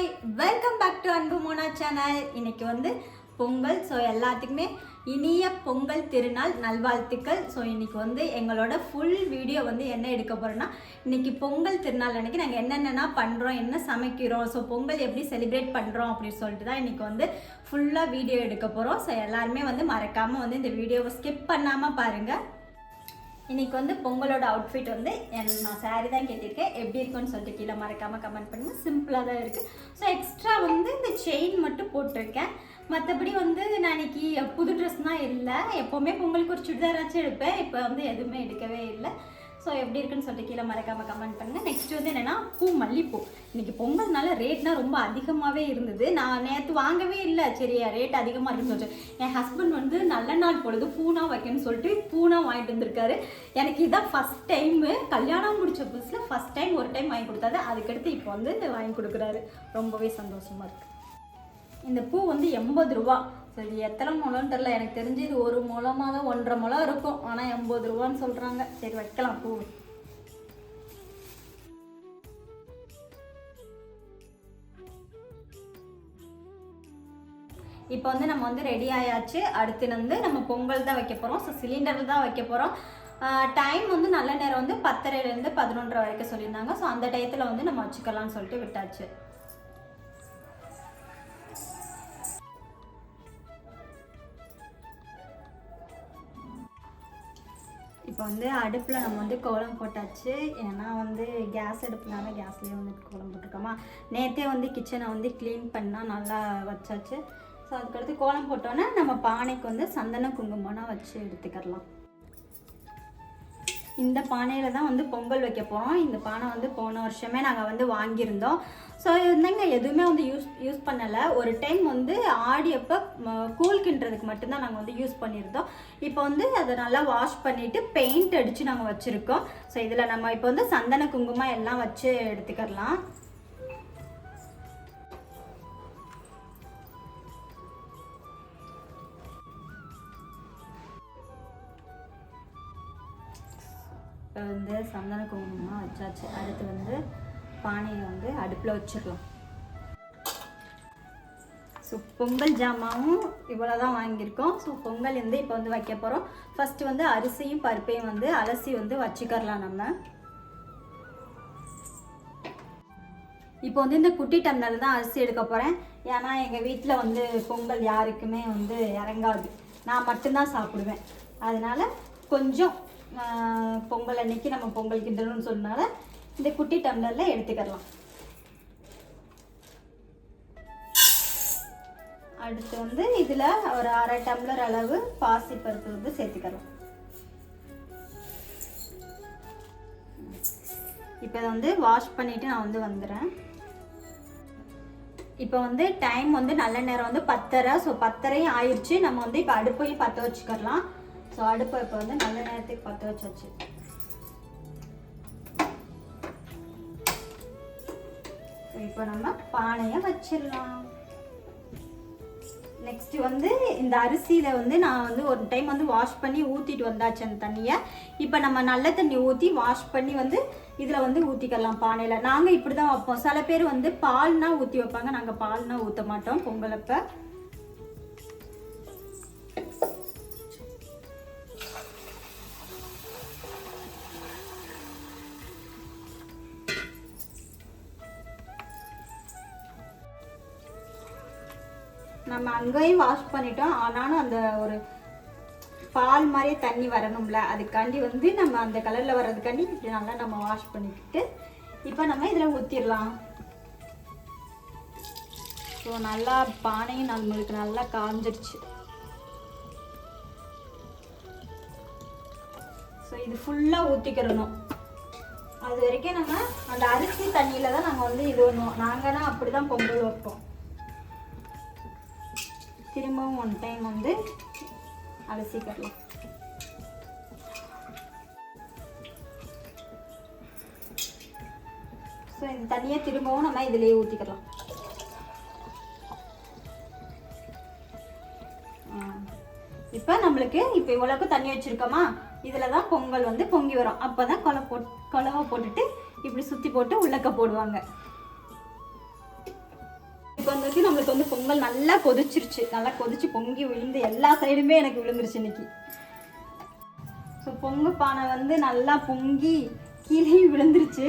Hi welcome back to அன்பு Mona channel இன்னைக்கு வந்து பொங்கல் ஸோ எல்லாத்துக்குமே இனிய பொங்கல் திருநாள் நல்வாழ்த்துக்கள். ஸோ இன்னைக்கு வந்து எங்களோட ஃபுல் வீடியோ வந்து என்ன எடுக்க போகிறோன்னா இன்னைக்கு பொங்கல் திருநாள் அன்னைக்கு நாங்கள் என்னென்னா பண்ணுறோம் என்ன சமைக்கிறோம் ஸோ பொங்கல் எப்படி செலிப்ரேட் பண்ணுறோம் அப்படின்னு சொல்லிட்டு தான் இன்னைக்கு வந்து ஃபுல்லாக வீடியோ எடுக்க போகிறோம் ஸோ எல்லாருமே வந்து மறக்காமல் வந்து இந்த வீடியோவை ஸ்கிப் பண்ணாமல் பாருங்கள் இன்னைக்கு வந்து பொங்கலோட அவுட்ஃபிட் வந்து நான் saree தான் கேட்டிருக்கேன். எப்படி இருக்குன்னு சொல்லிட்டு கீழே மறக்காமல் கமெண்ட் பண்ணுங்க. சிம்பிளாக தான் இருக்குது ஸோ எக்ஸ்ட்ரா வந்து இந்த செயின் மட்டும் போட்டிருக்கேன். மற்றபடி வந்து நான் இன்னைக்கு புது ட்ரெஸ் தான் இல்லை. எப்போவுமே பொங்கலுக்கு ஒரு சுடிதாராச்சும் எடுப்பேன். இப்போ வந்து எதுவுமே எடுக்கவே இல்லை. ஸோ எப்படி இருக்குன்னு சொல்லிட்டு கீழே மறக்காமல் கமெண்ட் பண்ணுங்கள் நெக்ஸ்ட் வந்து என்னென்னா பூ மல்லிப்பூ. இன்னைக்கு பொங்கல்னால ரேட்னா ரொம்ப அதிகமாகவே இருந்தது. நான் நேற்று வாங்கவே இல்லை. சரி ரேட் அதிகமாக இருக்குன்னு சொல்லிட்டு. என் ஹஸ்பண்ட் வந்து நல்ல நாள் பொழுது பூனா வைக்கணும்னு சொல்லிட்டு பூனா வாங்கிட்டு வந்திருக்காரு. எனக்கு இதான் ஃபஸ்ட் டைமு கல்யாணம் முடிச்ச புதுசில் ஃபஸ்ட் டைம் ஒரு டைம் வாங்கி கொடுத்தாரு. அதுக்கடுத்து இப்போ வந்து வாங்கி கொடுக்குறாரு. ரொம்பவே சந்தோஷமாக இருக்குது இந்த பூ வந்து எண்பது ரூபா. ஸோ இது எத்தனை முழம்னு தெரில எனக்கு தெரிஞ்சு இது ஒரு முழமாக தான் ஒன்றரை முழம் இருக்கும். ஆனால் எண்பது ரூபான்னு சொல்கிறாங்க சரி வைக்கலாம் பூ. இப்போ வந்து நம்ம வந்து ரெடி ஆயாச்சு. அடுத்து வந்து நம்ம பொங்கல் தான் வைக்க போகிறோம் ஸோ சிலிண்டரில் தான் வைக்க போகிறோம் டைம் வந்து நல்ல நேரம் வந்து பத்தரைலேருந்து பதினொன்றரை வரைக்கும் சொல்லியிருந்தாங்க. ஸோ அந்த டயத்தில் வந்து நம்ம வச்சுக்கலாம்னு சொல்லிட்டு விட்டாச்சு. இப்போ வந்து அடுப்பில் நம்ம வந்து கோலம் போட்டாச்சு. ஏன்னா வந்து கேஸ் அடுப்புனால கேஸ்லேயே வந்து கோலம் போட்டிருக்கோமா? நேற்றே வந்து கிச்சனை வந்து க்ளீன் பண்ணால் நல்லா வச்சாச்சு. ஸோ அதுக்கடுத்து கோலம் போட்டோன்னே நம்ம பானைக்கு வந்து சந்தன குங்குமம்னா வச்சு எடுத்துக்கிடலாம் இந்த பானையில் தான் வந்து பொங்கல் வைக்க போகிறோம் இந்த பானை வந்து போன வருஷமே நாங்கள் வந்து வாங்கியிருந்தோம். ஸோ இருந்தாங்க எதுவுமே வந்து யூஸ் யூஸ் பண்ணலை. ஒரு டைம் வந்து ஆடியப்போ கூல் கிண்டுறதுக்கு மட்டும்தான் நாங்கள் வந்து யூஸ் பண்ணியிருந்தோம். இப்போ வந்து அதை நல்லா வாஷ் பண்ணிவிட்டு பெயிண்ட் அடித்து நாங்கள் வச்சுருக்கோம். ஸோ இதில் நம்ம இப்போ வந்து சந்தன குங்குமம் எல்லாம் வச்சு எடுத்துக்கலாம் இப்போ வந்து சந்தன குங்குமமாக வச்சாச்சு. அடுத்து வந்து பானையை வந்து அடுப்பில் வச்சிடலாம். ஸோ பொங்கல் ஜாமாவும் இவ்வளோ தான் வாங்கியிருக்கோம். ஸோ பொங்கல் வந்து இப்போ வந்து வைக்க போகிறோம் ஃபஸ்ட்டு வந்து அரிசியும் பருப்பையும் வந்து அலசி வந்து வச்சுக்கரலாம் நம்ம. இப்போ வந்து இந்த குட்டி டம்ளர் தான் அரிசி எடுக்க போகிறேன் ஏன்னா எங்கள் வீட்டில் வந்து பொங்கல் யாருக்குமே வந்து இறங்காது. நான் மட்டும்தான் சாப்பிடுவேன். அதனால் கொஞ்சம் பொங்கல் அன்னைக்கு நம்ம பொங்கல் கிண்டணும்னு சொன்னால இந்த குட்டி டம்ளரில் எடுத்துக்கலாம். அடுத்து வந்து இதில் ஒரு அரை டம்ளர் அளவு பாசி பருப்பு வந்து சேர்த்துக்கலாம். இப்போ இதை வந்து வாஷ் பண்ணிவிட்டு நான் வந்து வந்துடுறேன். இப்போ வந்து டைம் வந்து நல்ல நேரம் வந்து பத்தரை. ஸோ பத்தரையும் ஆயிடுச்சு நம்ம வந்து இப்போ அடுப்பையும் பற்ற வச்சுக்கலாம். ஸோ அடுப்பை இப்போ வந்து நல்ல நேரத்துக்கு பற்ற வச்சாச்சு. இப்போ நம்ம பானையை வச்சிடலாம். நெக்ஸ்ட் வந்து இந்த அரிசியில் வந்து நான் வந்து ஒரு டைம் வந்து வாஷ் பண்ணி ஊற்றிட்டு வந்தாச்சு அந்த தண்ணியை. இப்போ நம்ம நல்ல தண்ணி ஊற்றி வாஷ் பண்ணி வந்து இதில் வந்து ஊற்றிக்கலாம் பானையில். நாங்கள் இப்படி தான் வைப்போம். சில பேர் வந்து பால்னால் ஊற்றி வைப்பாங்க. நாங்கள் பால்னால் ஊற்ற மாட்டோம். பொங்கலப்போ நம்ம அங்கேயும் வாஷ் பண்ணிட்டோம். ஆனாலும் அந்த ஒரு பால் மாதிரியே தண்ணி வரணும்ல. அதுக்காண்டி வந்து நம்ம அந்த கலரில் வர்றதுக்காண்டி இப்படி நல்லா நம்ம வாஷ் பண்ணிக்கிட்டு இப்போ நம்ம இதில் ஊற்றிடலாம் ஸோ நல்லா பானையும் நம்மளுக்கு நல்லா காஞ்சிருச்சு. ஸோ இது ஃபுல்லாக ஊற்றிக்கிறணும் அது வரைக்கும் நம்ம அந்த அரிசி தண்ணியில் தான் நாங்கள் வந்து இது பண்ணுவோம். நாங்கன்னா அப்படி தான் பொங்கல் வைப்போம். திரும்பவும் ஒன் டைம் வந்து அலசிக்கலாம் ஸோ இந்த தண்ணியை திரும்பவும் நம்ம இதிலேயே ஊற்றிக்கலாம் இப்போ நம்மளுக்கு இப்போ இவ்வளோக்கு தண்ணி வச்சுருக்கோமா? இதில் தான் பொங்கல் வந்து பொங்கி வரும். அப்போ தான் கொலை போட் கொலவை போட்டுட்டு இப்படி சுற்றி போட்டு உள்ளக்க போடுவாங்க. அளவுக்கு நம்மளுக்கு வந்து பொங்கல் நல்லா கொதிச்சிருச்சு. நல்லா கொதிச்சு பொங்கி விழுந்து எல்லா சைடுமே எனக்கு விழுந்துருச்சு இன்னைக்கு. ஸோ பொங்கு பானை வந்து நல்லா பொங்கி கீழே விழுந்துருச்சு.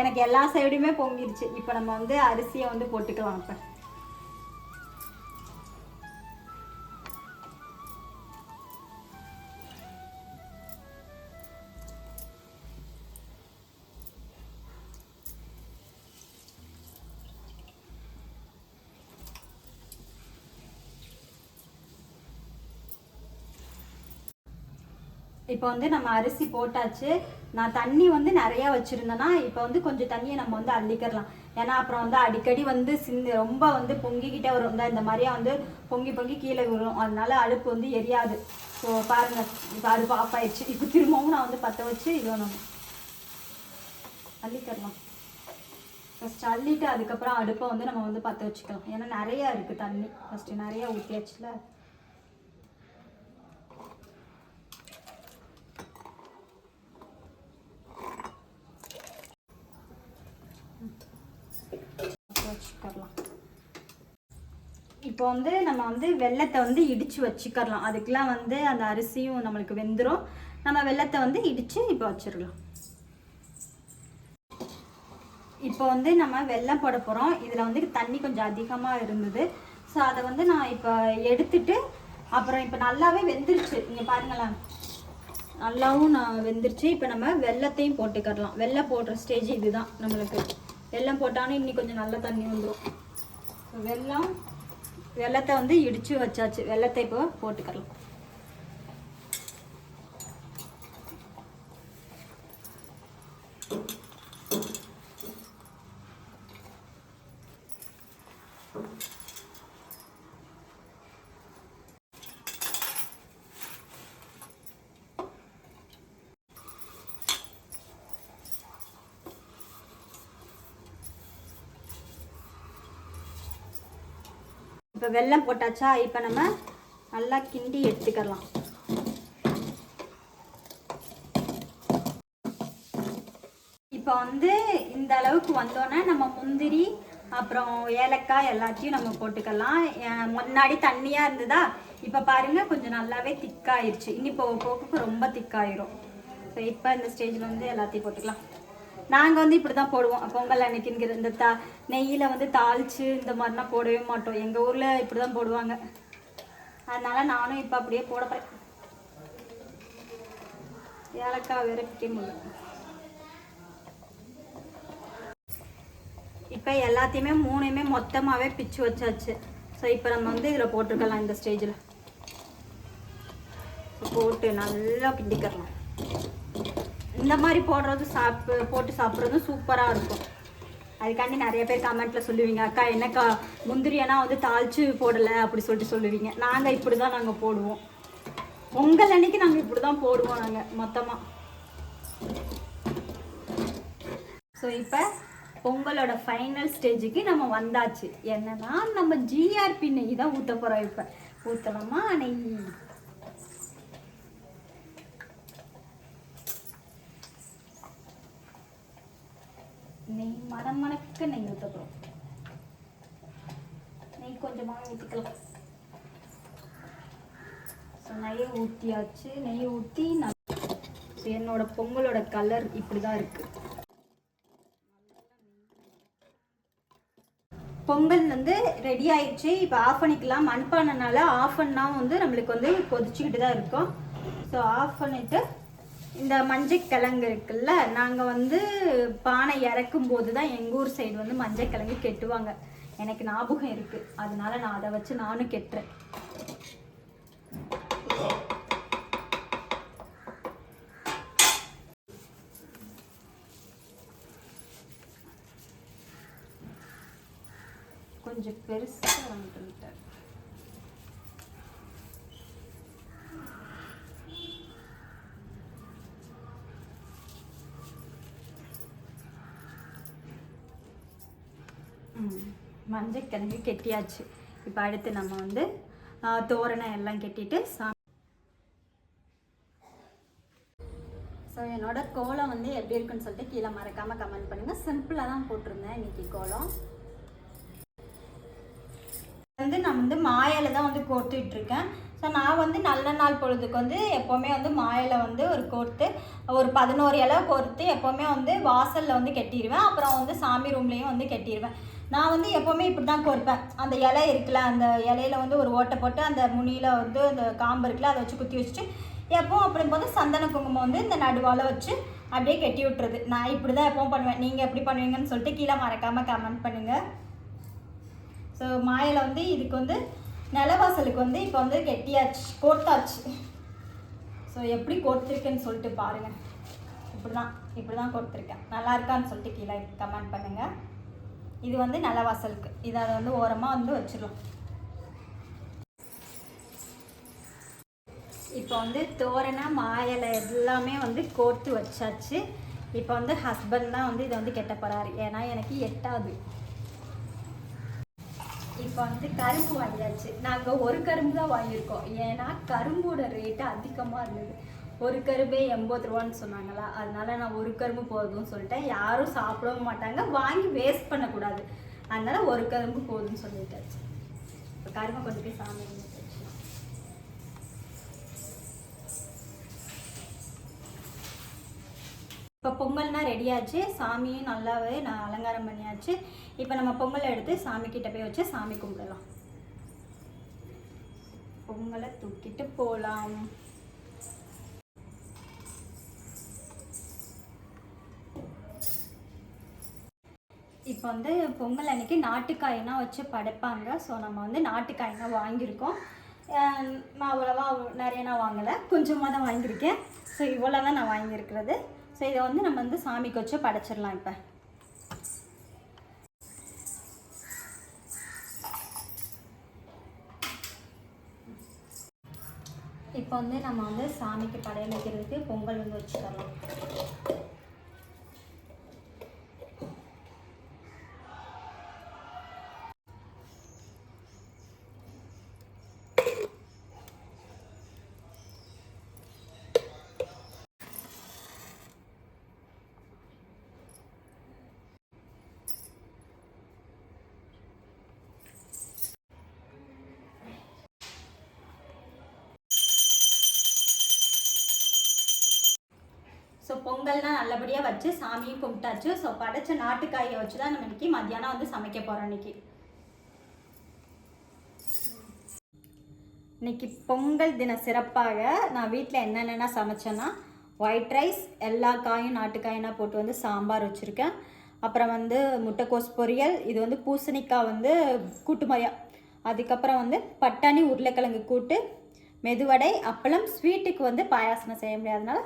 எனக்கு எல்லா சைடுமே பொங்கிருச்சு. இப்போ நம்ம வந்து அரிசியை வந்து போட்டுக்கலாம் இப்போ இப்போ வந்து நம்ம அரிசி போட்டாச்சு. நான் தண்ணி வந்து நிறையா வச்சுருந்தேன்னா இப்போ வந்து கொஞ்சம் தண்ணியை நம்ம வந்து அள்ளிக்கிறலாம். ஏன்னா அப்புறம் வந்து அடிக்கடி வந்து சிந்து ரொம்ப வந்து பொங்கிக்கிட்டே வரும். இந்த இந்த மாதிரியா வந்து பொங்கி பொங்கி கீழே விழும். அதனால அடுப்பு வந்து எரியாது. ஸோ பாருங்கள் இப்போ அடுப்பு ஆஃப் ஆயிடுச்சு. இப்போ திரும்பவும் நான் வந்து பற்ற வச்சு இது நம்ம அள்ளிக்கிறலாம். ஃபஸ்ட்டு அள்ளிட்டு அதுக்கப்புறம் அடுப்பை வந்து நம்ம வந்து பற்ற வச்சுக்கலாம். ஏன்னா நிறையா இருக்குது தண்ணி. ஃபஸ்ட்டு நிறையா ஊற்றியாச்சுல வச்சுக்கலாம் இப்போ வந்து நம்ம வந்து வெள்ளத்தை வந்து இடித்து வச்சுக்கரலாம் அதுக்கெலாம் வந்து அந்த அரிசியும் நம்மளுக்கு வெந்துடும் நம்ம வெள்ளத்தை வந்து இடித்து இப்போ வச்சிடலாம் இப்போ வந்து நம்ம வெள்ளம் போட போகிறோம் இதில் வந்து தண்ணி கொஞ்சம் அதிகமாக இருந்தது. ஸோ அதை வந்து நான் இப்போ எடுத்துட்டு அப்புறம் இப்போ நல்லாவே வெந்துருச்சு. இங்கே பாருங்களேன். நல்லாவும் நான் வெந்துருச்சு. இப்போ நம்ம வெள்ளத்தையும் போட்டுக்கரலாம் வெள்ளம் போடுற ஸ்டேஜ் இதுதான் நம்மளுக்கு. வெள்ளம் போட்டாலும் இன்னி கொஞ்சம் நல்ல தண்ணி வந்துடும் வெள்ளம் வெள்ளத்தை வந்து இடித்து வச்சாச்சு. வெள்ளத்தை இப்போ போட்டுக்கலாம். இப்போ வெள்ளம் போட்டாச்சா? இப்போ நம்ம நல்லா கிண்டி எடுத்துக்கலாம் இப்போ வந்து இந்த அளவுக்கு வந்தோன்னே நம்ம முந்திரி அப்புறம் ஏலக்காய் எல்லாத்தையும் நம்ம போட்டுக்கலாம். முன்னாடி தண்ணியாக இருந்ததா? இப்போ பாருங்கள் கொஞ்சம் நல்லாவே திக்காயிருச்சு இனி போக போக ரொம்ப திக்காயிரும் ஸோ இப்போ இந்த ஸ்டேஜில் வந்து எல்லாத்தையும் போட்டுக்கலாம். நாங்கள் வந்து இப்படி தான் போடுவோம் பொங்கல் அன்னைக்குங்கிற இந்த தா நெய்யில் வந்து தாளித்து இந்த மாதிரிலாம் போடவே மாட்டோம். எங்கள் ஊரில் இப்படி தான் போடுவாங்க. அதனால நானும் இப்போ அப்படியே போட போகிறேன் ஏலக்காய் வேற பிக்க இப்போ எல்லாத்தையுமே மூணையுமே மொத்தமாகவே பிச்சு வச்சாச்சு. ஸோ இப்போ நம்ம வந்து இதில் போட்டுக்கலாம் இந்த ஸ்டேஜில் போட்டு நல்லா கிண்டிக்கிறலாம் இந்த மாதிரி போடுறது சாப்பிட்டு போட்டு சாப்பிட்றதும் சூப்பராக இருக்கும். அதுக்காண்டி நிறைய பேர் கமெண்ட்டில் சொல்லுவீங்க அக்கா என்னக்கா முந்திரியனா வந்து தாளித்து போடலை அப்படி சொல்லிட்டு சொல்லுவீங்க. நாங்கள் இப்படி தான் நாங்கள் போடுவோம். பொங்கல் அன்னைக்கு நாங்கள் இப்படி தான் போடுவோம் நாங்கள் மொத்தமாக ஸோ இப்போ பொங்கலோட ஃபைனல் ஸ்டேஜுக்கு நம்ம வந்தாச்சு. என்னன்னா நம்ம ஜிஆர்பி நெய் தான் ஊற்ற போகிறோம் இப்போ. ஊற்றலாமா நெய்? நெய் மனம் மணக்க நெய் ஊற்றப்படும் நெய் கொஞ்சமாக ஊற்றிக்கலாம் ஸோ நெய் ஊற்றியாச்சு நெய் ஊற்றி நான் என்னோட பொங்கலோட கலர் இப்படி தான் இருக்குது பொங்கல் வந்து ரெடி ஆயிடுச்சு. இப்போ ஆஃப் பண்ணிக்கலாம். மண்பானைனால ஆஃப் பண்ணால் வந்து நம்மளுக்கு வந்து கொதிச்சுக்கிட்டு தான் இருக்கும். ஸோ ஆஃப் பண்ணிவிட்டு இந்த மஞ்சள் கிழங்கு இருக்குல்ல நாங்கள் வந்து பானை இறக்கும் போது தான் எங்கள் ஊர் சைடு வந்து மஞ்சள் கிழங்கு கெட்டுவாங்க. எனக்கு ஞாபகம் இருக்குது அதனால நான் அதை வச்சு நானும் கெட்டுறேன். மஞ்சள் கிழங்கு கெட்டியாச்சு. இப்போ அடுத்து நம்ம வந்து தோரணை தோரணம் எல்லாம் கெட்டிட்டு சா ஸோ என்னோட கோலம் வந்து எப்படி இருக்குன்னு சொல்லிட்டு கீழே மறக்காமல் கமெண்ட் பண்ணுங்கள் சிம்பிளாக தான் போட்டிருந்தேன் இன்னைக்கு கோலம். வந்து நான் வந்து மாயில் தான் வந்து கோர்த்துட்ருக்கேன். ஸோ நான் வந்து நல்ல நாள் பொழுதுக்கு வந்து எப்போவுமே வந்து மாயில் வந்து ஒரு கோர்த்து ஒரு பதினோரு இலை கோர்த்து எப்போவுமே வந்து வாசலில் வந்து கட்டிடுவேன் அப்புறம் வந்து சாமி ரூம்லேயும் வந்து கட்டிடுவேன் நான் வந்து எப்போவுமே இப்படி தான் கோர்ப்பேன். அந்த இலை இருக்குல்ல அந்த இலையில வந்து ஒரு ஓட்டை போட்டு அந்த முனியில் வந்து அந்த காம்பு இருக்குல்ல அதை வச்சு குத்தி வச்சுட்டு எப்பவும் அப்படியும் போது சந்தன குங்குமம் வந்து இந்த நடுவால் வச்சு அப்படியே கட்டி விட்டுறது. நான் இப்படி தான் எப்பவும் பண்ணுவேன். நீங்கள் எப்படி பண்ணுவீங்கன்னு சொல்லிட்டு கீழே மறக்காமல் கமெண்ட் பண்ணுங்கள் ஸோ மாயில் வந்து இதுக்கு வந்து நிலவாசலுக்கு வந்து இப்போ வந்து கெட்டியாச்சு கோர்த்தாச்சு. ஸோ எப்படி கோர்த்துருக்குன்னு சொல்லிட்டு பாருங்கள் இப்படி தான் இப்படி தான் கொடுத்துருக்கேன் நல்லா இருக்கான்னு சொல்லிட்டு கீழே கமெண்ட் பண்ணுங்கள் இது வந்து நல்ல வாசலுக்கு. இதை அதை வந்து ஓரமாக வந்து வச்சிடலாம் இப்போ வந்து தோரணை மாயலை எல்லாமே வந்து கோர்த்து வச்சாச்சு. இப்போ வந்து ஹஸ்பண்ட் தான் வந்து இதை வந்து கெட்ட போகிறாரு ஏன்னா எனக்கு எட்டாது. இப்போ வந்து கரும்பு வாங்கியாச்சு. நாங்கள் ஒரு கரும்பு தான் வாங்கியிருக்கோம். ஏன்னா கரும்போட ரேட்டு அதிகமாக இருந்தது. ஒரு கரும்பே எண்பது ரூபான்னு சொன்னாங்களா? அதனால நான் ஒரு கரும்பு போதும்னு சொல்லிட்டேன். யாரும் சாப்பிடவும் மாட்டாங்க. வாங்கி வேஸ்ட் பண்ணக்கூடாது. அதனால ஒரு கரும்பு போதும்னு சொல்லிட்டாச்சு இப்போ கரும்பை கொண்டு போய் சாமி கும்பிட்டு இப்போ பொங்கல்னா ரெடியாச்சு சாமியும் நல்லாவே நான் அலங்காரம் பண்ணியாச்சு. இப்போ நம்ம பொங்கலை எடுத்து சாமி கிட்ட போய் வச்சு சாமி கும்பிடலாம். பொங்கலை தூக்கிட்டு போகலாம் இப்போ வந்து பொங்கல் அன்னைக்கு நாட்டுக்காயினா வச்சு படைப்பாங்க. ஸோ நம்ம வந்து நாட்டுக்காயினா வாங்கியிருக்கோம். நான் அவ்வளோவா நிறைய நான் வாங்கலை. கொஞ்சமாக தான் வாங்கியிருக்கேன். ஸோ இவ்வளோ தான் நான் வாங்கியிருக்கிறது. ஸோ இதை வந்து நம்ம வந்து சாமிக்கு வச்சு படைச்சிடலாம் இப்போ. இப்போ வந்து நம்ம வந்து சாமிக்கு படையல் வைக்கிறதுக்கு பொங்கல் வந்து வச்சுக்கலாம் பொங்கல்னால் நல்லபடியாக வச்சு சாமியும் கும்பிட்டாச்சு. ஸோ படைச்ச நாட்டுக்காயை வச்சு தான் நம்ம இன்னைக்கு மத்தியானம் வந்து சமைக்க போகிறோம் இன்றைக்கி இன்னைக்கு பொங்கல் தின சிறப்பாக நான் வீட்டில் என்னென்னா சமைச்சேன்னா ஒயிட் ரைஸ் எல்லா காயும் நாட்டுக்காயினா போட்டு வந்து சாம்பார் வச்சுருக்கேன். அப்புறம் வந்து முட்டைக்கோஸ் பொரியல் இது வந்து பூசணிக்காய் வந்து கூட்டு மாதிரியா. அதுக்கப்புறம் வந்து பட்டாணி உருளைக்கிழங்கு கூட்டு மெதுவடை அப்பளம் ஸ்வீட்டுக்கு வந்து பாயாசனம் செய்ய முடியாதனால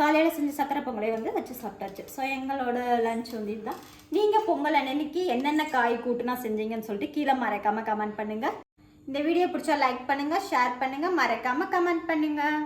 காலையில் செஞ்ச சக்கரை பொங்கலை வந்து வச்சு சாப்பிட்டாச்சு. ஸோ எங்களோட லஞ்ச் வந்து இதுதான். நீங்கள் பொங்கல் அன்னைக்கு என்னென்ன காய் கூட்டுனா செஞ்சீங்கன்னு சொல்லிட்டு கீழே மறக்காமல் கமெண்ட் பண்ணுங்கள் இந்த வீடியோ பிடிச்சா லைக் பண்ணுங்கள் ஷேர் பண்ணுங்கள் மறக்காமல் கமெண்ட் பண்ணுங்கள்